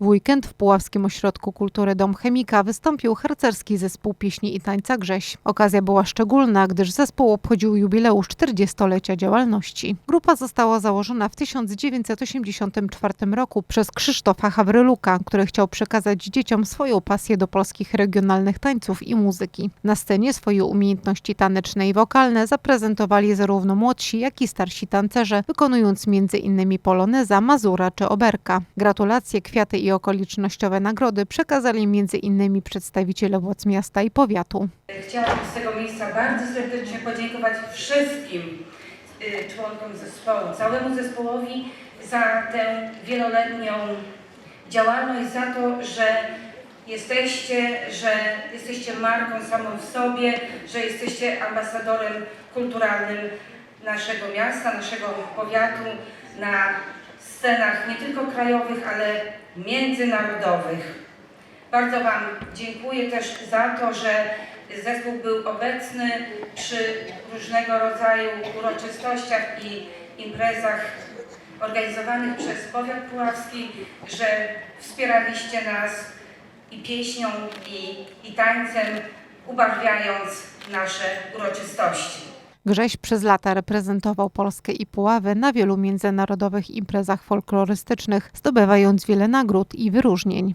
W weekend w Puławskim Ośrodku Kultury Dom Chemika wystąpił harcerski zespół pieśni i tańca Grześ. Okazja była szczególna, gdyż zespół obchodził jubileusz 40-lecia działalności. Grupa została założona w 1984 roku przez Krzysztofa Hawryluka, który chciał przekazać dzieciom swoją pasję do polskich regionalnych tańców i muzyki. Na scenie swoje umiejętności taneczne i wokalne zaprezentowali zarówno młodsi, jak i starsi tancerze, wykonując m.in. poloneza, mazura czy oberka. Gratulacje, kwiaty i okolicznościowe nagrody przekazali m.in. przedstawiciele władz miasta i powiatu. Chciałabym z tego miejsca bardzo serdecznie podziękować wszystkim y, członkom zespołu, całemu zespołowi za tę wieloletnią działalność, za to, że jesteście, że jesteście marką samą w sobie, że jesteście ambasadorem kulturalnym naszego miasta, naszego powiatu na scenach nie tylko krajowych, ale międzynarodowych. Bardzo Wam dziękuję też za to, że zespół był obecny przy różnego rodzaju uroczystościach i imprezach organizowanych przez powiat puławski, że wspieraliście nas i pieśnią, i, i tańcem, ubarwiając nasze uroczystości. Grześ przez lata reprezentował Polskę i Puławy na wielu międzynarodowych imprezach folklorystycznych, zdobywając wiele nagród i wyróżnień.